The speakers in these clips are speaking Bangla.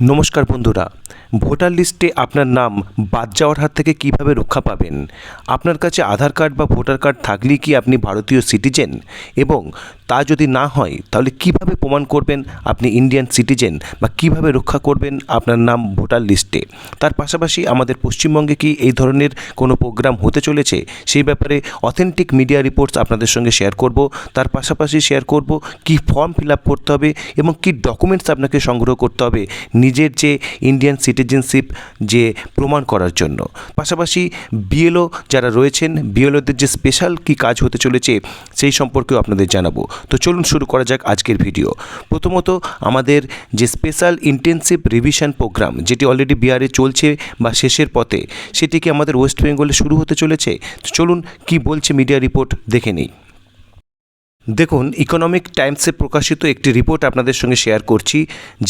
নমস্কার বন্ধুরা ভোটার লিস্টে আপনার নাম বাদ যাওয়ার হাত থেকে কীভাবে রক্ষা পাবেন? আপনার কাছে আধার কার্ড বা ভোটার কার্ড থাকলেই কি আপনি ভারতীয় সিটিজেন? এবং তা যদি না হয়, তাহলে কীভাবে প্রমাণ করবেন আপনি ইন্ডিয়ান সিটিজেন বা কীভাবে রক্ষা করবেন আপনার নাম ভোটার লিস্টে? তার পাশাপাশি আমাদের পশ্চিমবঙ্গে কি এই ধরনের কোনো প্রোগ্রাম হতে চলেছে? সেই ব্যাপারে অথেন্টিক মিডিয়া রিপোর্টস আপনাদের সঙ্গে শেয়ার করব। তার পাশাপাশি শেয়ার করব কি ফর্ম ফিল আপ করতে হবে এবং কি ডকুমেন্টস আপনাকে সংগ্রহ করতে হবে। নিজের যে ইন্ডিয়ান সিটিজেনশিপ যে প্রমাণ করার জন্য। পাশাপাশি বিএলও যারা রয়েছেন, বিএলওদের যে স্পেশাল কি কাজ হতে চলেছে সেই সম্পর্কেও আপনাদের জানাব। তো চলুন শুরু করা যাক আজকের ভিডিও। প্রথমত আমাদের যে স্পেশাল ইন্টেন্সিভ রিভিশন প্রোগ্রাম, যেটি অলরেডি বিহারে চলছে বা শেষের পথে, সেটি কি আমাদের ওয়েস্ট বেঙ্গলে শুরু হতে চলেছে? তো চলুন কি বলছে মিডিয়া রিপোর্ট দেখে নিই। দেখুন ইকোনমিক টাইমসে প্রকাশিত একটি রিপোর্ট আপনাদের সঙ্গে শেয়ার করছি,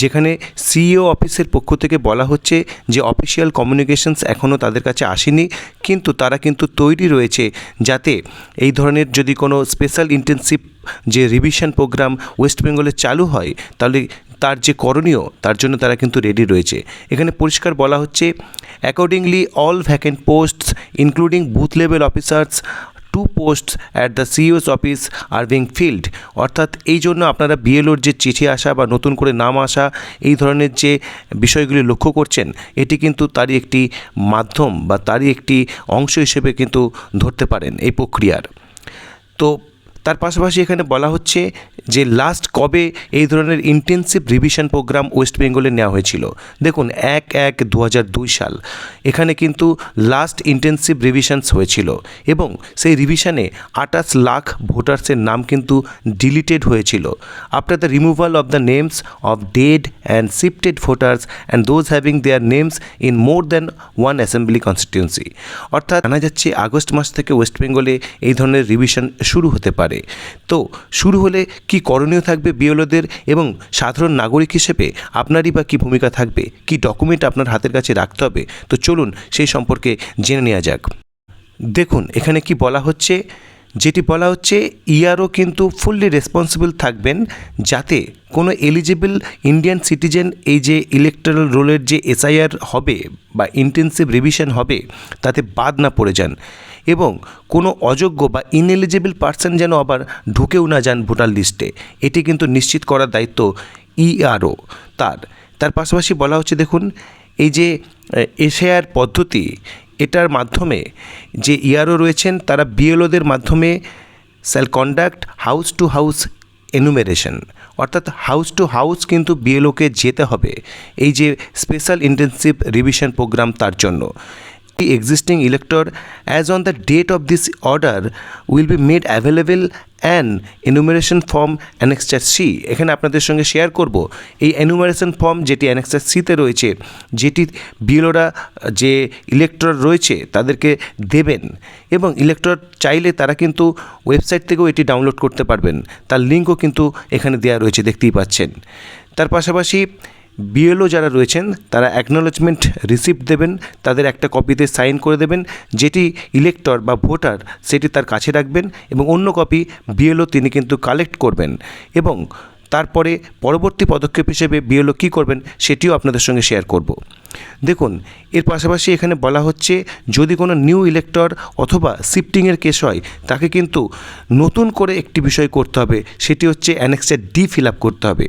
যেখানে সিইও অফিসের পক্ষ থেকে বলা হচ্ছে যে অফিসিয়াল কমিউনিকেশনস এখনও তাদের কাছে আসেনি, কিন্তু তারা কিন্তু তৈরি রয়েছে যাতে এই ধরনের যদি কোনো স্পেশাল ইন্টেনসিভ যে রিভিশন প্রোগ্রাম ওয়েস্ট বেঙ্গলে চালু হয়, তাহলে তার যে করণীয়, তার জন্য তারা কিন্তু রেডি রয়েছে। এখানে পরিষ্কার বলা হচ্ছে accordingly all vacant posts including booth level officers to post at the CEO's office Irving field অর্থাৎ এই জন্য আপনারা বিএলওর যে চিঠি আসা বা নতুন করে নাম আসা, এই ধরনের যে বিষয়গুলি লক্ষ্য করছেন, এটি কিন্তু তারই একটি মাধ্যম বা তারই একটি অংশ হিসেবে কিন্তু ধরতে পারেন এই প্রক্রিয়ার। তো তার পাশাপাশি এখানে বলা হচ্ছে যে লাস্ট কবে এই ধরনের ইন্টেন্সিভ রিভিশন প্রোগ্রাম ওয়েস্ট বেঙ্গলে নেওয়া হয়েছিল? দেখুন, এক এক দু সাল। এখানে কিন্তু লাস্ট ইন্টেন্সিভ রিভিশনস হয়েছিল এবং সেই রিভিশনে আটাশ লাখ ভোটার্সের নাম কিন্তু ডিলিটেড হয়েছিল। After the removal of the names of dead and shifted voters and those having their names in more than one assembly constituency অর্থাৎ জানা যাচ্ছে, আগস্ট মাস থেকে ওয়েস্ট বেঙ্গলে এই ধরনের রিভিশন শুরু হতে পারে। তো শুরু হলে কি করণীয় থাকবে বিএলওদের এবং সাধারণ নাগরিক হিসেবে আপনারই বা কী ভূমিকা থাকবে? কি ডকুমেন্ট আপনার হাতের কাছে রাখতে হবে? তো চলুন সেই সম্পর্কে জেনে নেওয়া যাক। দেখুন, এখানে কি বলা হচ্ছে? যেটি বলা হচ্ছে, ইয়ারও কিন্তু ফুললি রেসপন্সিবল থাকবেন যাতে কোনো এলিজিবল ইন্ডিয়ান সিটিজেন এই যে ইলেকট্রাল রোলের যে এসআইআর হবে বা ইন্টেন্সিভ রিভিশন হবে, তাতে বাদ না পড়ে যান। এবং কোনো অযোগ্য বা ইনএলিজিবল পার্সন যেন আবার ঢুকেও না যান ভোটার লিস্টে। এটি কিন্তু নিশ্চিত করার দায়িত্ব ইআরও তার। তার পাশাপাশি বলা হচ্ছে, দেখুন, এই যে এসআইআর পদ্ধতি, এটার মাধ্যমে যে ইয়ারও রয়েছেন, তারা বিএলওদের মাধ্যমে shall conduct house to house enumeration অর্থাৎ হাউস টু হাউস কিন্তু বিএলওকে যেতে হবে। এই যে স্পেশাল ইন্টেন্সিভ রিভিশন প্রোগ্রাম তার জন্য। The existing elector as on the date of this order will be made available an enumeration form annexure C. এখানে আপনাদের সঙ্গে শেয়ার করব। এই এনুমারেশন ফর্ম যেটি অ্যানেক্সার সিতে রয়েছে, যেটি বিএলওরা যে ইলেক্টর রয়েছে, তাদেরকে দেবেন এবং ইলেক্টর চাইলে তারা কিন্তু ওয়েবসাইট থেকেও এটি ডাউনলোড করতে পারবেন। তার লিঙ্কও কিন্তু এখানে দেওয়া রয়েছে, দেখতেই পাচ্ছেন। তার পাশাপাশি বিএলও যারা রয়েছেন, তারা অ্যাকনোলেজমেন্ট রিসিপ্ট দেবেন, তাদের একটা কপিতে সাইন করে দেবেন, যেটি ইলেক্টর বা ভোটার সেটি তার কাছে রাখবেন এবং অন্য কপি বিএলও তিনি কিন্তু কালেক্ট করবেন। এবং তারপরে পরবর্তী পদক্ষেপ হিসেবে বিএলও কী করবেন সেটিও আপনাদের সঙ্গে শেয়ার করব। দেখুন, এর পাশাপাশি এখানে বলা হচ্ছে, যদি কোনো নিউ ইলেক্টর অথবা শিফটিংয়ের কেস হয়, তাকে কিন্তু নতুন করে একটি বিষয় করতে হবে, সেটি হচ্ছে অ্যানেক্সের ডি ফিল আপ করতে হবে।